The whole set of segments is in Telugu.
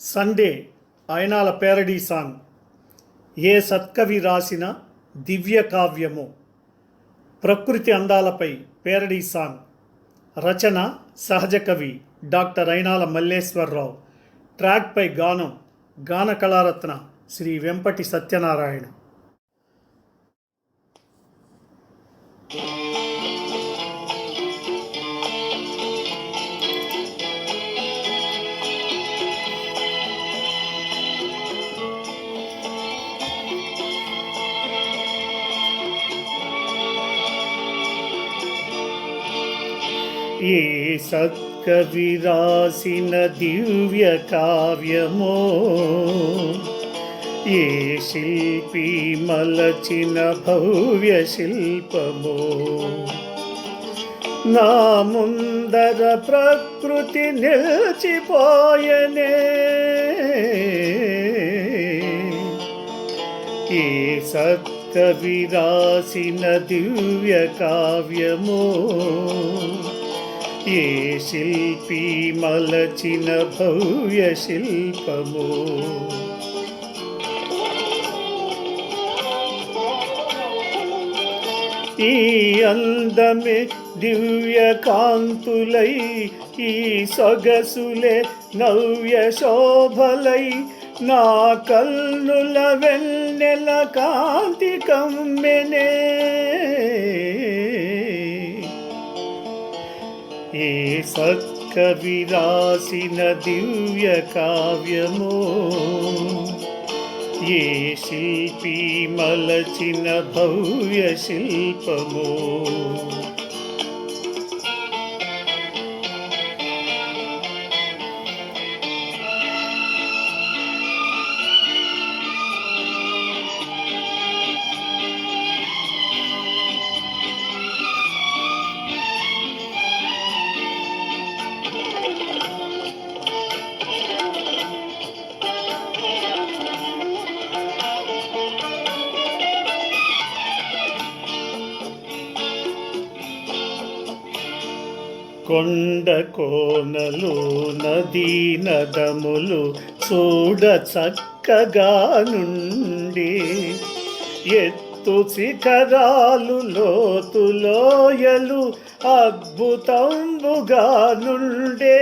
సండే అయనాల పేరడీ సాంగ్. ఏ సత్కవి రాసిన దివ్య కావ్యము. ప్రకృతి అందాలపై పేరడీ సాంగ్. రచన సహజ కవి డాక్టర్ అయినాల మల్లేశ్వరరావు. ట్రాక్పై గానం గాన కళారత్న శ్రీ వెంపటి సత్యనారాయణ. ఏ సత్కవి రాసిన దివ్య కావ్యమో? ఏ శిల్పి మలచిన భవ్య శిల్పమో? నా ముందర ప్రకృతి నిలిచిపోయనే. ఏ సత్కవి రాసిన దివ్య కావ్యమో? ఏ శిల్పి మలచిన భవ్య శిల్పము? ఈ అందమే దివ్య కాంతులై ఈ సొగసులే నవ్య శోభలై నా కల్లుల వెన్నెల కాంతి కమ్మెనే. ఏ సత్కవి రాసిన దివ్య కావ్యమో ఏ శిల్పి మలచిన భవ్య శిల్పమో కొండ కోనలు నదీ నదములు చూడ చక్కగా నుండి ఎత్తు శిఖరాలు లోతులోయలు అద్భుతంబుగా నుండే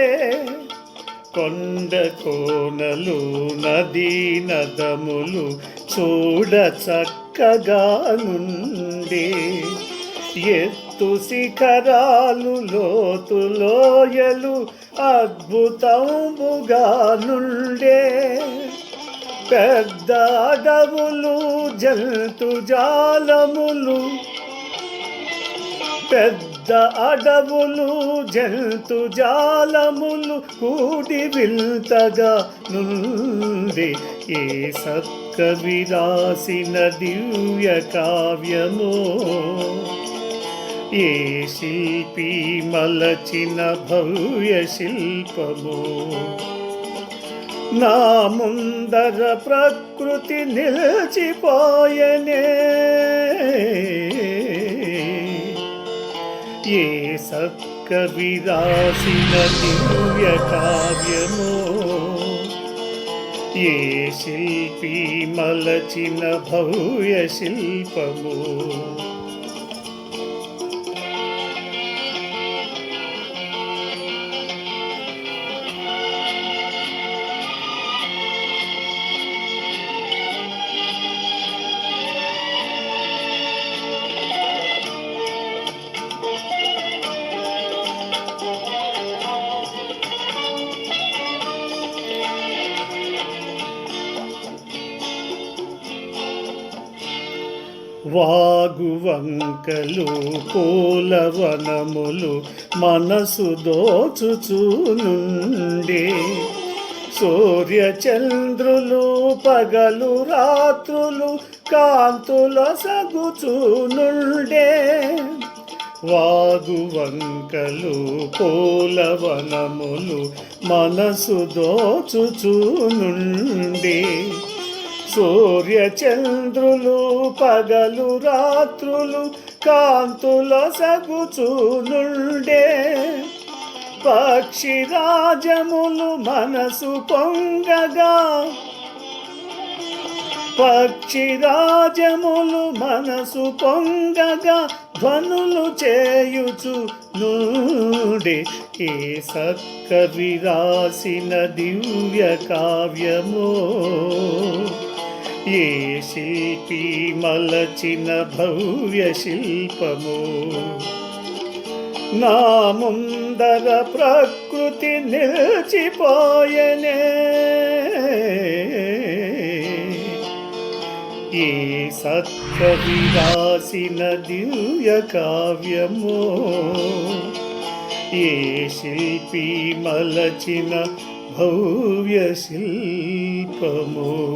కొండ కోనలు నదీ నదములు చూడ చక్కగా నుండి ఎత్తు శిఖరాలు లోతు లోయలు అద్భుతంబుగా నుండే. పెద్ద అడవులు జంతు జాలములు. పెద్ద అడవులు జంతు జాలములు కూడి వింతగా నుండి. ఏ సత్కవి రాసిన దివ్య కావ్యమో ఏ శిల్పి మలచిన భవ్య శిల్పము? నా ముందర ప్రకృతి నిలిచిపోయనే. ఏ సత్కవి రాసిన దివ్య కావ్యము? ఏ శిల్పి మలచిన భవ్య శిల్పము? వాగువంకలు పూలవనములు మనసు దోచుచునుండే. సూర్యచంద్రులు పగలు రాత్రులు కాంతుల సగుచునుండే. వాగువంకలు పూలవనములు మనసు దోచుచునుండే. సూర్య చంద్రులు పగలు రాత్రులు కాంతుల సగుచునుండే. పక్షిరాజములు మనసు పొంగగా. పక్షిరాజములు మనసు పొంగగా ధ్వనులు చేయుచు నూడే. ఏ సక్కవి రాసిన దివ్య కావ్యమో ఏ శిల్పి మలచిన భవ్య శిల్పము. నా ముందర ప్రకృతి నిలిచిపోయనే. ఏ సత్కవి రాసిన దివ్య కావ్యము. ఏ శిల్పి మలచిన భవ్య శిల్పము.